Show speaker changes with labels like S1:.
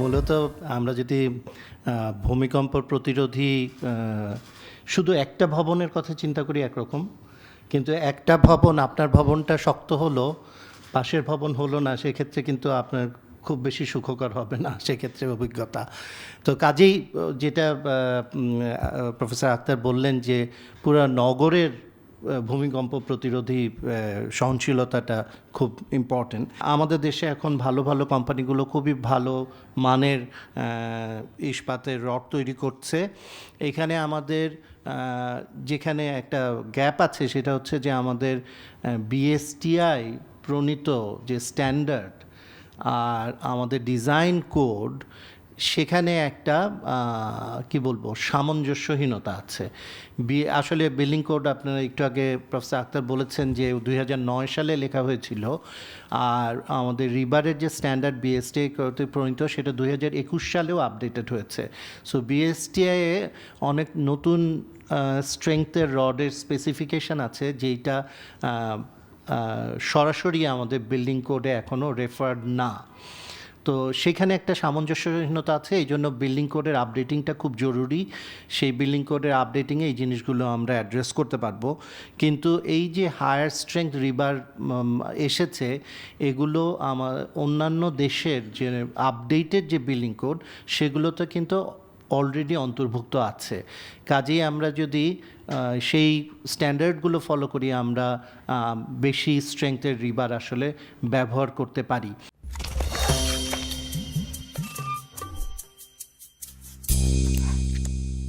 S1: মূলত আমরা যদি ভূমিকম্প প্রতিরোধী শুধু একটা ভবনের কথা চিন্তা করি একরকম, কিন্তু একটা ভবন, আপনার ভবনটা শক্ত হলো, পাশের ভবন হলো না, সেক্ষেত্রে কিন্তু আপনার খুব বেশি সুখকর হবে না, সেক্ষেত্রে অভিজ্ঞতা। তো কাজেই, যেটা প্রফেসর আক্তার বললেন যে পুরো নগরের ভূমিকম্প প্রতিরোধী সহনশীলতাটা খুব ইম্পর্টেন্ট আমাদের দেশে এখন ভালো ভালো কোম্পানিগুলো খুবই ভালো মানের ইস্পাতের রড তৈরি করছে। এখানে আমাদের যেখানে একটা গ্যাপ আছে সেটা হচ্ছে যে আমাদের বিএসটিআই প্রণীত যে স্ট্যান্ডার্ড আর আমাদের ডিজাইন কোড সেখানে একটা কি বলব, সামঞ্জস্যহীনতা আছে। বি, আসলে বিল্ডিং কোড আপনারা একটু আগে প্রফেসর আক্তার বলেছেন যে দুই হাজার নয় সালে লেখা হয়েছিল। আর আমাদের রিবারের যে স্ট্যান্ডার্ড বিএসটি কর্তৃক প্রণীত সেটা দুই হাজার একুশ সালেও আপডেটেড হয়েছে। সো বিএসটিআই অনেক নতুন স্ট্রেংথের রডের স্পেসিফিকেশন আছে, যেইটা সরাসরি আমাদের বিল্ডিং কোডে এখনও রেফার্ড না। তো সেখানে একটা সামঞ্জস্যহীনতা আছে, এই জন্য বিল্ডিং কোডের আপডেটিংটা খুব জরুরি। সেই বিল্ডিং কোডের আপডেটিংয়ে এই জিনিসগুলো আমরা অ্যাড্রেস করতে পারব। কিন্তু এই যে হায়ার স্ট্রেংথ রিবার এসেছে, এগুলো আমার অন্যান্য দেশের যে আপডেটেড যে বিল্ডিং কোড সেগুলোতে কিন্তু অলরেডি অন্তর্ভুক্ত আছে। কাজেই আমরা যদি সেই স্ট্যান্ডার্ডগুলো ফলো করি, আমরা বেশি স্ট্রেংথের রিবার আসলে ব্যবহার করতে পারি।